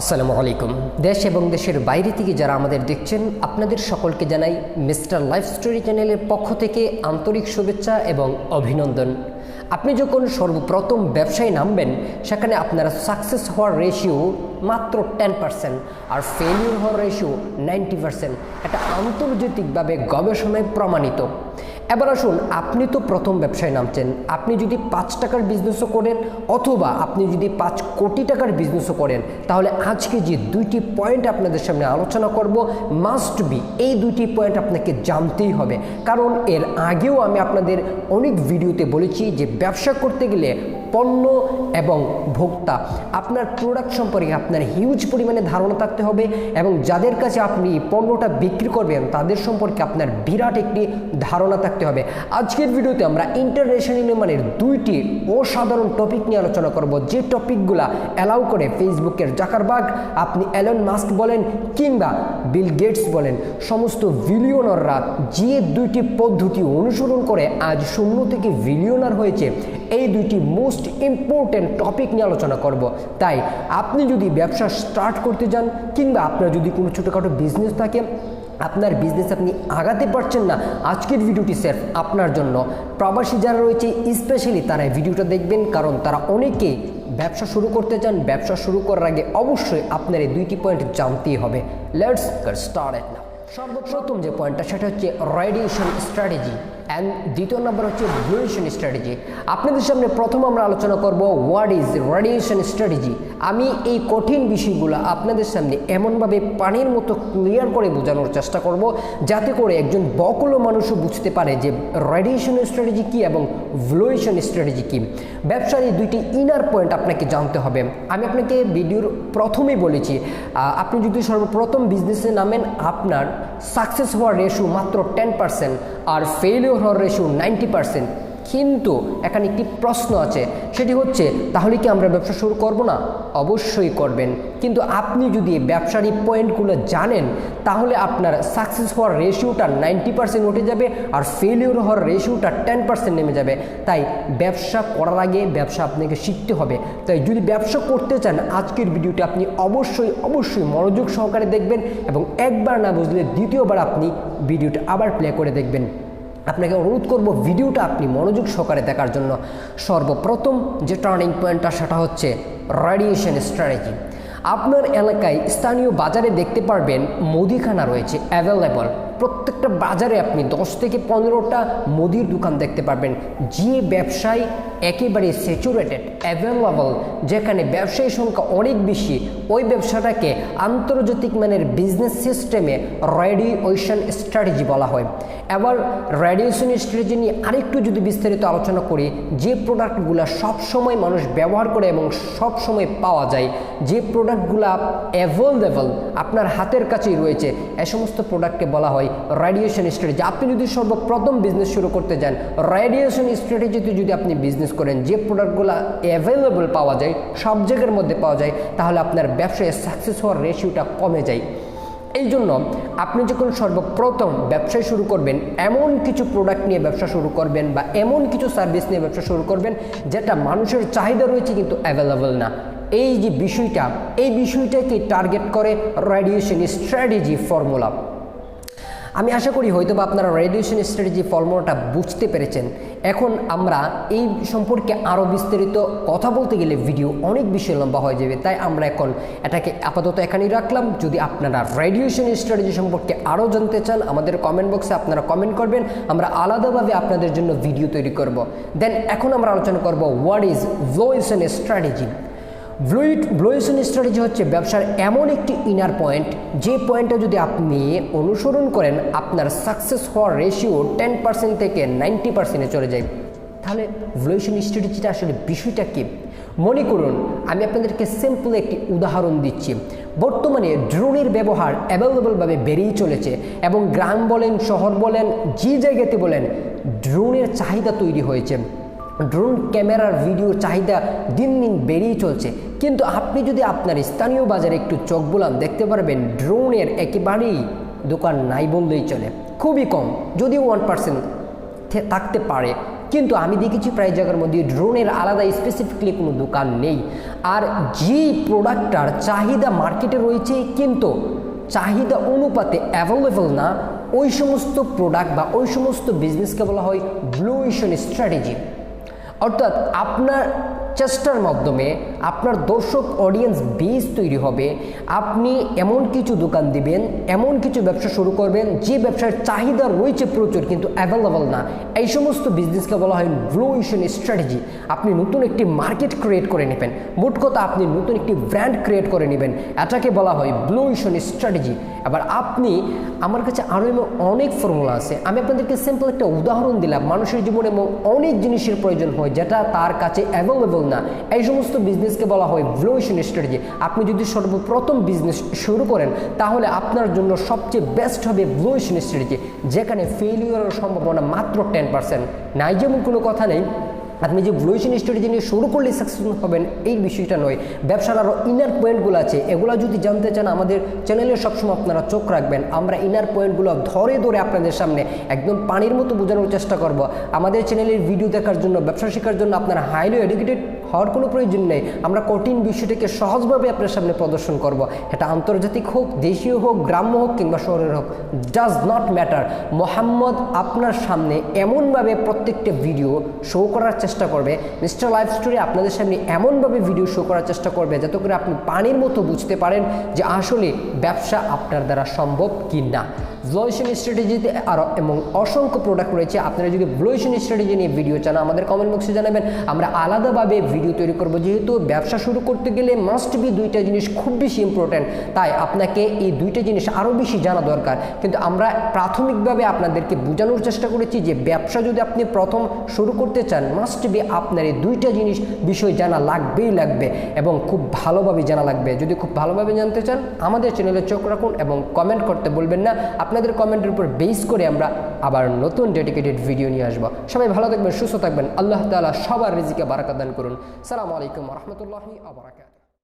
আসসালামু আলাইকুম। দেশ এবং দেশের বাইরে থেকে যারা আমাদের দেখছেন, আপনাদের সকলকে জানাই মিস্টার লাইফ স্টোরি চ্যানেলের পক্ষ থেকে আন্তরিক শুভেচ্ছা এবং অভিনন্দন। আপনি যখন সর্বপ্রথম ব্যবসায় নামবেন, সেখানে আপনার সাকসেস হওয়ার রেশিও মাত্র টেন পার্সেন্ট আর ফেলিউর হওয়ার রেশিও নাইনটি পার্সেন্ট এটা আন্তর্জাতিকভাবে গবেষণায় প্রমাণিত। এবার আসুন, আপনি তো প্রথম ব্যবসায় নামছেন। আপনি যদি পাঁচ টাকার বিজনেসও করেন অথবা আপনি যদি পাঁচ কোটি টাকার বিজনেসও করেন, তাহলে আজকে যে দুইটি পয়েন্ট আপনাদের সামনে আলোচনা করব মাস্ট বি এই দুইটি পয়েন্ট আপনাকে জানতেই হবে। কারণ এর আগেও আমি আপনাদের অনেক ভিডিওতে বলেছি যে ব্যবসা করতে গেলে পণ্য এবং ভোক্তা। আপনার প্রোডাক্ট সম্পর্কে আপনার হিউজ পরিমাণে ধারণা থাকতে হবে এবং যাদের কাছে আপনি পণ্যটা বিক্রি করবেন, তাদের সম্পর্কে আপনার বিরাট একটি ধারণা থাকতে হবে। আজকের ভিডিওতে আমরা ইন্টারন্যাশনাল মানের দুইটি অসাধারণ টপিক নিয়ে আলোচনা করব। যে টপিকগুলা অ্যালাউ করে ফেসবুকের জাকারবাগ আপনি অ্যালন মাস্ক বলেন কিংবা বিল গেটস বলেন, সমস্ত ভিলিয়নাররা যে দুইটি পদ্ধতি অনুসরণ করে আজ শূন্য থেকে ভিলিয়নার হয়েছে, এই দুইটি মোস্ট ইম্পর্ট্যান্ট টপিক নিয়ে আলোচনা করব। তাই আপনি যদি ব্যবসা স্টার্ট করতে যান কিংবা আপনার যদি কোনো ছোটোখাটো বিজনেস থাকে, আপনার বিজনেস আপনি আগাতে পারছেন না, আজকের ভিডিওটি স্যার আপনার জন্য। প্রবাসী যারা রয়েছে স্পেশালি তারা ভিডিওটা দেখবেন, কারণ তারা অনেকেই ব্যবসা শুরু করতে চান, ব্যবসা শুরু করার আগে অবশ্যই আপনার এই দুইটি পয়েন্ট জানতেই হবে। লেটস স্টার্ট না সর্বপ্রথম যে পয়েন্টটা সেটা হচ্ছে রেডিয়েশন স্ট্র্যাটেজি অ্যান্ড দ্বিতীয় নম্বর হচ্ছে ব্লুয়েশন স্ট্র্যাটেজি আপনাদের সামনে প্রথম আমরা আলোচনা করব হোয়াট ইজ রেডিয়েশন স্ট্র্যাটেজি আমি এই কঠিন বিষয়গুলো আপনাদের সামনে এমনভাবে পানির মতো ক্লিয়ার করে বোঝানোর চেষ্টা করব, যাতে করে একজন বকলো মানুষও বুঝতে পারে যে রেডিয়েশন স্ট্র্যাটেজি কী এবং ভ্লুয়েশন স্ট্র্যাটেজি কী। ব্যবসার এই দুইটি ইনার পয়েন্ট আপনাকে জানতে হবে। আমি আপনাকে ভিডিওর প্রথমেই বলেছি আপনি যদি সর্বপ্রথম বিজনেসে নামেন, আপনার সাকসেস হওয়ার রেশু মাত্র টেন পার্সেন্ট আর ফেলিওর হওয়ার রেশু নাইনটি পার্সেন্ট কিন্তু এখানে একটি প্রশ্ন আছে, সেটি হচ্ছে, তাহলে কি আমরা ব্যবসা শুরু করব না? অবশ্যই করবেন। কিন্তু আপনি যদি ব্যবসার এই পয়েন্টগুলো জানেন, তাহলে আপনার সাকসেস হওয়ার রেশিওটা নাইনটি পার্সেন্ট উঠে যাবে আর ফেলিওর হওয়ার রেশিওটা টেন পার্সেন্ট নেমে যাবে। তাই ব্যবসা করার আগে ব্যবসা আপনাকে শিখতে হবে। তাই যদি ব্যবসা করতে চান, আজকের ভিডিওটা আপনি অবশ্যই অবশ্যই মনোযোগ সহকারে দেখবেন এবং একবার না বুঝলে দ্বিতীয়বার আপনি ভিডিওটা আবার প্লে করে দেখবেন। আপনাকে অনুরোধ করব, ভিডিওটা আপনি মনোযোগ সহকারে দেখার জন্য সর্বপ্রথম যে টার্নিং পয়েন্টটা সেটা হচ্ছে রেডিয়েশন স্ট্র্যাটেজি আপনার এলাকায় স্থানীয় বাজারে দেখতে পারবেন মুদিখানা রয়েছে অ্যাভেলেবল প্রত্যেকটা বাজারে আপনি দশ থেকে পনেরোটা মুদির দোকান দেখতে পারবেন। যে ব্যবসায় একেবারে স্যাচুরেটেড অ্যাভেলেবল যেখানে ব্যবসায়ী সংখ্যা অনেক বেশি, ওই ব্যবসাটাকে আন্তর্জাতিক মানের বিজনেস সিস্টেমে রেডিয়েশন স্ট্র্যাটেজি বলা হয়। এবার রেডিয়েশন স্ট্র্যাটেজি নিয়ে আরেকটু যদি বিস্তারিত আলোচনা করি, যে প্রোডাক্টগুলো সবসময় মানুষ ব্যবহার করে এবং সবসময় পাওয়া যায়, যে প্রোডাক্টগুলো অ্যাভেলেবল আপনার হাতের কাছেই রয়েছে, এ সমস্ত প্রোডাক্টকে বলা হয় রেডিয়েশন স্ট্র্যাটেজি আপনি যদি সর্বপ্রথম বিজনেস শুরু করতে যান রেডিয়েশন স্ট্র্যাটেজিতে যদি আপনি বিজনেস করেন, যে প্রোডাক্টগুলো অ্যাভেলেবল পাওয়া যায়, সব জায়গার মধ্যে পাওয়া যায়, তাহলে আপনার ব্যবসায় সাকসেস হওয়ার রেশিওটা কমে যায়। এই জন্য আপনি যখন সর্বপ্রথম ব্যবসায় শুরু করবেন, এমন কিছু প্রোডাক্ট নিয়ে ব্যবসা শুরু করবেন বা এমন কিছু সার্ভিস নিয়ে ব্যবসা শুরু করবেন, যেটা মানুষের চাহিদা রয়েছে কিন্তু অ্যাভেলেবল না। এই যে বিষয়টা, এই বিষয়টাকে টার্গেট করে রেডিয়েশন স্ট্র্যাটেজি ফর্মুলা আমি আশা করি হয়তো বা আপনারা রেডিয়েশন স্ট্র্যাটেজি ফর্মুলাটা বুঝতে পেরেছেন। এখন আমরা এই সম্পর্কে আরও বিস্তারিত কথা বলতে গেলে ভিডিও অনেক বেশি লম্বা হয়ে যাবে, তাই আমরা এখন এটাকে আপাতত এখানেই রাখলাম। যদি আপনারা রেডিয়েশন স্ট্র্যাটেজি সম্পর্কে আরও জানতে চান, আমাদের কমেন্ট বক্সে আপনারা কমেন্ট করবেন। আমরা আলাদাভাবে আপনাদের জন্য ভিডিও তৈরি করব। দেন এখন আমরা আলোচনা করব হোয়াট ইজ ভ্লোয়েশন স্ট্র্যাটেজি ব্লুইট ব্লুয়েশন স্ট্র্যাটেজি হচ্ছে ব্যবসার এমন একটি ইনার পয়েন্ট যে পয়েন্টটা যদি আপনি অনুসরণ করেন, আপনার সাকসেস হওয়ার রেশিও টেন পার্সেন্ট থেকে নাইনটি পার্সেন্টে চলে যায়। তাহলে ভ্লুয়েশন স্ট্র্যাটেজিটা আসলে বিষয়টা কী? মনে করুন, আমি আপনাদেরকে সিম্পল একটি উদাহরণ দিচ্ছি। বর্তমানে ড্রোনের ব্যবহার অ্যাভেলেবলভাবে বেড়েই চলেছে এবং গ্রাম বলেন, শহর বলেন, যে জায়গাতে বলেন, ড্রোনের চাহিদা তৈরি হয়েছে। ড্রোন ক্যামেরার ভিডিওর চাহিদা দিন দিন বেড়েই চলছে। কিন্তু আপনি যদি আপনার স্থানীয় বাজারে একটু চোখ বুলান, দেখতে পারবেন ড্রোনের একেবারেই দোকান নাই বললেই চলে। খুবই কম, যদিও ওয়ান পার্সেন্ট থাকতে পারে। কিন্তু আমি দেখেছি প্রায় জায়গার মধ্যে ড্রোনের আলাদা স্পেসিফিকলি কোনো দোকান নেই। আর যেই প্রোডাক্টটার চাহিদা মার্কেটে রয়েছে, কিন্তু চাহিদা অনুপাতে অ্যাভেলেবল না, ওই সমস্ত প্রোডাক্ট বা ওই সমস্ত বিজনেসকে বলা হয় ব্লুইশন স্ট্র্যাটেজি অর্থাৎ আপনার চেষ্টার মাধ্যমে আপনার দর্শক অডিয়েন্স বেস তৈরি হবে। আপনি এমন কিছু দোকান দিবেন, এমন কিছু ব্যবসা শুরু করবেন, যে ব্যবসার চাহিদা রয়েছে প্রচুর কিন্তু অ্যাভেলেবল না। এই সমস্ত বিজনেসকে বলা হয় ব্লুইশন স্ট্র্যাটেজি আপনি নতুন একটি মার্কেট ক্রিয়েট করে নেবেন। মোট কথা, আপনি নতুন একটি ব্র্যান্ড ক্রিয়েট করে নেবেন। এটাকে বলা হয় ব্লুইশন স্ট্র্যাটেজি এবার আপনি, আমার কাছে আরও অনেক ফর্মুলা আছে। আমি আপনাদেরকে সিম্পল একটা উদাহরণ দিলাম। মানুষের জীবনে অনেক জিনিসের প্রয়োজন হয়, যেটা তার কাছে অ্যাভেলেবল না। এই সমস্ত বিজনেসকে বলা হয় ভ্লোয়েশন স্ট্র্যাটেজি আপনি যদি সর্বপ্রথম বিজনেস শুরু করেন, তাহলে আপনার জন্য সবচেয়ে বেস্ট হবে ভ্লোয়েশন স্ট্র্যাটেজি যেখানে ফেলিওরের সম্ভাবনা মাত্র টেন পার্সেন্ট নাই যেমন কোনো কথা নেই আপনি যে ব্লুইশন স্ট্র্যাটেজি নিয়ে শুরু করলে সাকসেসফুল হবেন, এই বিষয়টা নয়। ব্যবসার আরও ইনার পয়েন্টগুলো আছে। এগুলো যদি জানতে চান, আমাদের চ্যানেলে সবসময় আপনারা চোখ রাখবেন। আমরা ইনার পয়েন্টগুলো ধরে ধরে আপনাদের সামনে একদম পানির মতো বোঝানোর চেষ্টা করব। আমাদের চ্যানেলের ভিডিও দেখার জন্য, ব্যবসা শেখার জন্য আপনারা হাইলি এডুকেটেড হওয়ার কোনো প্রয়োজন নেই। আমরা কঠিন বিষয়টাকে সহজভাবে আপনার সামনে প্রদর্শন করব। এটা আন্তর্জাতিক হোক, দেশীয় হোক, গ্রাম্য হোক কিংবা শহরের হোক ডাজ নট ম্যাটার মোহাম্মদ আপনার সামনে এমনভাবে প্রত্যেকটা ভিডিও শো করার চেষ্টা করবে। মিস্টার লাইফ স্টোরি আপনাদের সামনে এমনভাবে ভিডিও শো করার চেষ্টা করবে যাতে করে আপনি পানির মতো বুঝতে পারেন যে আসলে ব্যবসা আপনার দ্বারা সম্ভব কি না ব্লোয়েশন স্ট্র্যাটেজিতে আরও এবং অসংখ্য প্রোডাক্ট রয়েছে। আপনারা যদি ব্লোয়েশন স্ট্র্যাটেজি নিয়ে ভিডিও চান, আমাদের কমেন্ট বক্সে জানাবেন। আমরা আলাদাভাবে ভিডিও তৈরি করব। যেহেতু ব্যবসা শুরু করতে গেলে মাস্ট বি দুইটা জিনিস খুব বেশি ইম্পর্ট্যান্ট তাই আপনাকে এই দুইটা জিনিস আরও বেশি জানা দরকার। কিন্তু আমরা প্রাথমিকভাবে আপনাদেরকে বোঝানোর চেষ্টা করেছি যে ব্যবসা যদি আপনি প্রথম শুরু করতে চান মাস্ট বি আপনার এই দুইটা জিনিস বিষয় জানা লাগবেই লাগবে এবং খুব ভালোভাবে জানা লাগবে। যদি খুব ভালোভাবে জানতে চান, আমাদের চ্যানেলে চোখ রাখুন এবং কমেন্ট করতে বলবেন না। আপনাদের কমেন্টের উপর বেস করে আমরা আবার নতুন ডেডিকেটেড ভিডিও নিয়ে আসব। সবাই ভালো থাকবেন, সুস্থ থাকবেন। আল্লাহ তালা সবার রিজিকে বারাকাত দান করুন। সালামু আলাইকুম রহমতুল্লাহি আবরাকাত